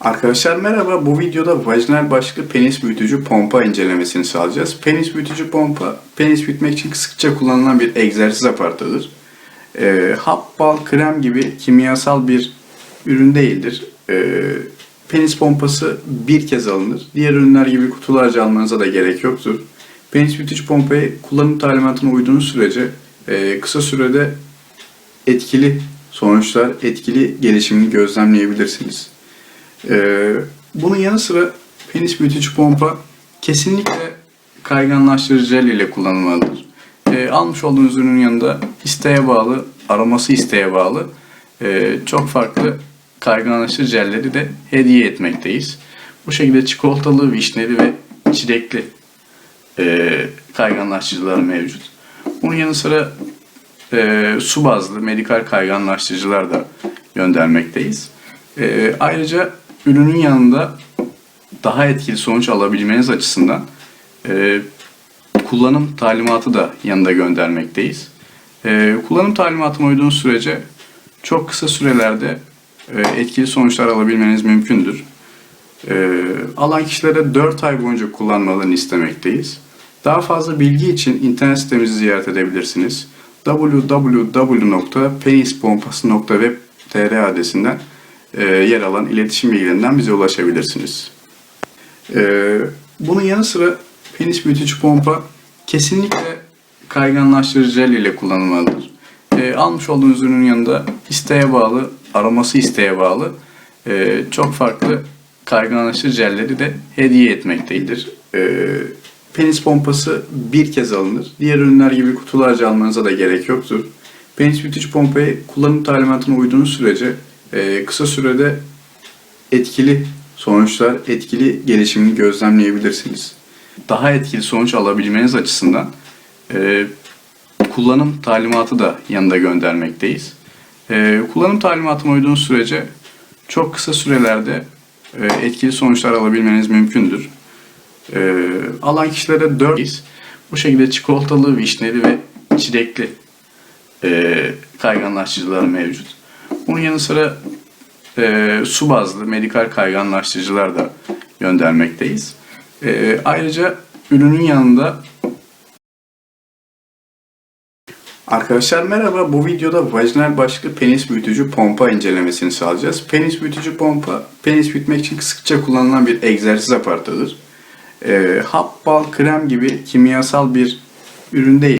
Arkadaşlar merhaba. Bu videoda vajinal başlıklı penis büyütücü pompa incelemesini sağlayacağız. Penis büyütücü pompa, penis büyütmek için sıkça kullanılan bir egzersiz aparatıdır. Ee, hap, bal, krem gibi kimyasal bir ürün değildir. Ee, penis pompası bir kez alınır. Diğer ürünler gibi kutularca almanıza da gerek yoktur. Penis büyütücü pompayı kullanım talimatına uyduğunuz sürece e, kısa sürede etkili sonuçlar, etkili gelişimini gözlemleyebilirsiniz. Ee, bunun yanı sıra penis büyütücü pompa kesinlikle kayganlaştırıcı jel ile kullanılmalıdır. Ee, almış olduğunuz ürünün yanında isteğe bağlı, aroması isteğe bağlı e, çok farklı kayganlaştırıcı jelleri de hediye etmekteyiz. Bu şekilde çikolatalı, vişneli ve çilekli e, kayganlaştırıcılar mevcut. Bunun yanı sıra e, su bazlı medikal kayganlaştırıcılar da göndermekteyiz. E, ayrıca ürünün yanında daha etkili sonuç alabilmeniz açısından e, kullanım talimatı da yanında göndermekteyiz. E, kullanım talimatına uyduğunuz sürece çok kısa sürelerde e, etkili sonuçlar alabilmeniz mümkündür. E, alan kişilere 4 ay boyunca kullanmalarını istemekteyiz. Daha fazla bilgi için internet sitemizi ziyaret edebilirsiniz. www.penispompası.web.tr adresinden e, yer alan iletişim bilgilerinden bize ulaşabilirsiniz. E, bunun yanı sıra penis büyütücü pompa kesinlikle kayganlaştırıcı jel ile kullanılmalıdır. E, almış olduğunuz ürünün yanında isteğe bağlı, aroması isteğe bağlı çok farklı kayganlaştırıcı jelleri de hediye etmektedir. Penis pompası bir kez alınır. Diğer ürünler gibi kutularca almanıza da gerek yoktur. Penis büyütücü pompayı kullanım talimatına uyduğunuz sürece e, kısa sürede etkili sonuçlar, etkili gelişimini gözlemleyebilirsiniz. Daha etkili sonuç alabilmeniz açısından e, kullanım talimatı da yanında göndermekteyiz. E, kullanım talimatına uyduğunuz sürece çok kısa sürelerde e, etkili sonuçlar alabilmeniz mümkündür. Alan kişilere 4 bu şekilde çikolatalı, vişneli ve çilekli e, kayganlaştırıcılar mevcut. Bunun yanı sıra e, su bazlı medikal kayganlaştırıcılar da göndermekteyiz. E, ayrıca ürünün yanında Arkadaşlar merhaba. Bu videoda vajinal başlıklı penis büyütücü pompa incelemesini sağlayacağız. Penis büyütücü pompa, penis büyütmek için sıkça kullanılan bir egzersiz aparatıdır. E, hap, bal, krem gibi kimyasal bir ürün değil.